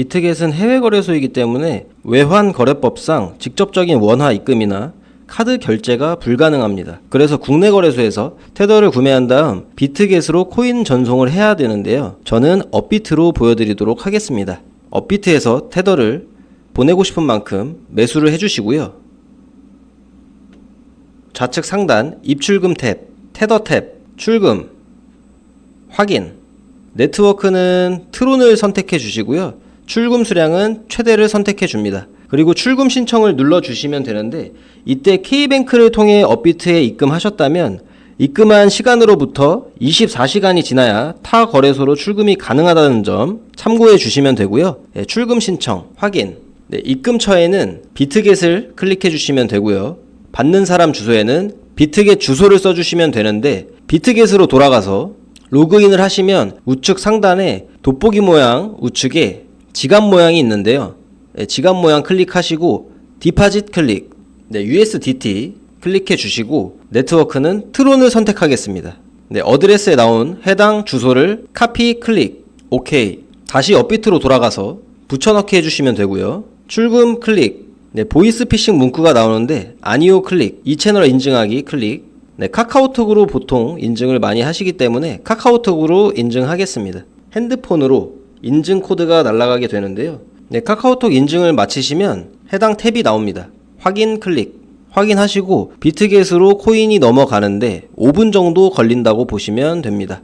비트겟은 해외 거래소이기 때문에 외환 거래법상 직접적인 원화 입금이나 카드 결제가 불가능합니다. 그래서 국내 거래소에서 테더를 구매한 다음 비트겟으로 코인 전송을 해야 되는데요. 저는 업비트로 보여드리도록 하겠습니다. 업비트에서 테더를 보내고 싶은 만큼 매수를 해주시고요. 좌측 상단 입출금 탭, 테더 탭, 출금, 확인. 네트워크는 트론을 선택해 주시고요. 출금 수량은 최대를 선택해 줍니다. 그리고 출금 신청을 눌러 주시면 되는데 이때 K뱅크를 통해 업비트에 입금하셨다면 입금한 시간으로부터 24시간이 지나야 타 거래소로 출금이 가능하다는 점 참고해 주시면 되고요. 예, 출금 신청 확인. 네, 입금처에는 비트겟을 클릭해 주시면 되고요. 받는 사람 주소에는 비트겟 주소를 써 주시면 되는데 비트겟으로 돌아가서 로그인을 하시면 우측 상단에 돋보기 모양 우측에 지갑 모양이 있는데요. 네, 지갑 모양 클릭하시고 디파짓 클릭, 네, USDT 클릭해 주시고 네트워크는 트론을 선택하겠습니다. 네, 어드레스에 나온 해당 주소를 카피 클릭, 오케이. 다시 업비트로 돌아가서 붙여넣기 해주시면 되고요. 출금 클릭, 네, 보이스 피싱 문구가 나오는데 아니오 클릭, 이 채널 인증하기 클릭. 네, 카카오톡으로 보통 인증을 많이 하시기 때문에 카카오톡으로 인증하겠습니다. 핸드폰으로 인증 코드가 날아가게 되는데요. 네, 카카오톡 인증을 마치시면 해당 탭이 나옵니다. 확인 클릭. 확인하시고 비트겟으로 코인이 넘어가는데 5분 정도 걸린다고 보시면 됩니다.